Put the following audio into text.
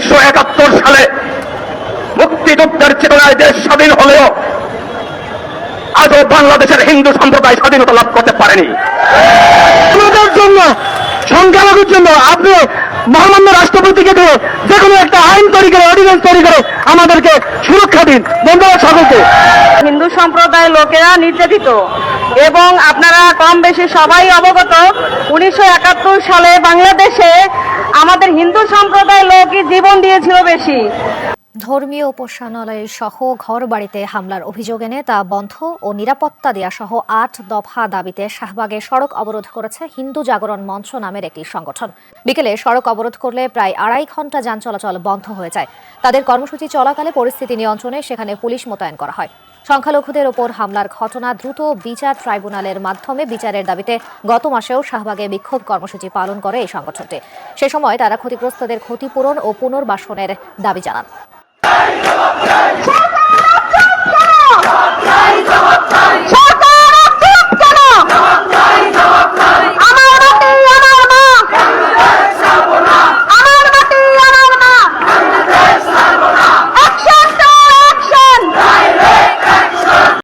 উনিশশো একাত্তর সালে মুক্তিযুদ্ধের চেতনায় দেশ স্বাধীন হলেও আজও বাংলাদেশের হিন্দু সম্প্রদায় স্বাধীনতা লাভ করতে পারেনি। জন্য সংখ্যালঘুর জন্য আপনি মহামান্য রাষ্ট্রপতিকে দিয়ে যে কোনো একটা আইন তৈরি করে অর্ডিন্যান্স তৈরি করে আমাদেরকে সুরক্ষা দিন। ধন্যবাদ সকলকে। হিন্দু সম্প্রদায়ের লোকেরা নির্যাতিত এবং আপনারা কম বেশি সবাই অবগত উনিশশো একাত্তর সালে বাংলাদেশে হিন্দু সম্প্রদায়ের লোকই জীবন দিয়েছিল বেশি। ধর্মীয় উপাসনালয় সহ ঘর বাড়িতে হামলার অভিযোগ এনে তা বন্ধ ও নিরাপত্তা দেয়া সহ আট দফা দাবিতে শাহবাগে সড়ক অবরোধ করেছে হিন্দু জাগরণ মঞ্চ নামের একটি সংগঠন। বিকেলে সড়ক অবরোধ করলে প্রায় আড়াই ঘণ্টা যান চলাচল বন্ধ হয়ে যায়। তাদের কর্মসূচি চলাকালে পরিস্থিতি নিয়ন্ত্রণে সেখানে পুলিশ মোতায়েন করা হয়। সংখ্যালঘুদের ওপর হামলার ঘটনা দ্রুত বিচার ট্রাইব্যুনালের মাধ্যমে বিচারের দাবিতে গত মাসেও শাহবাগে বিক্ষোভ কর্মসূচি পালন করে এই সংগঠনটি। সে সময় তারা ক্ষতিগ্রস্তদের ক্ষতিপূরণ ও পুনর্বাসনের দাবি জানান।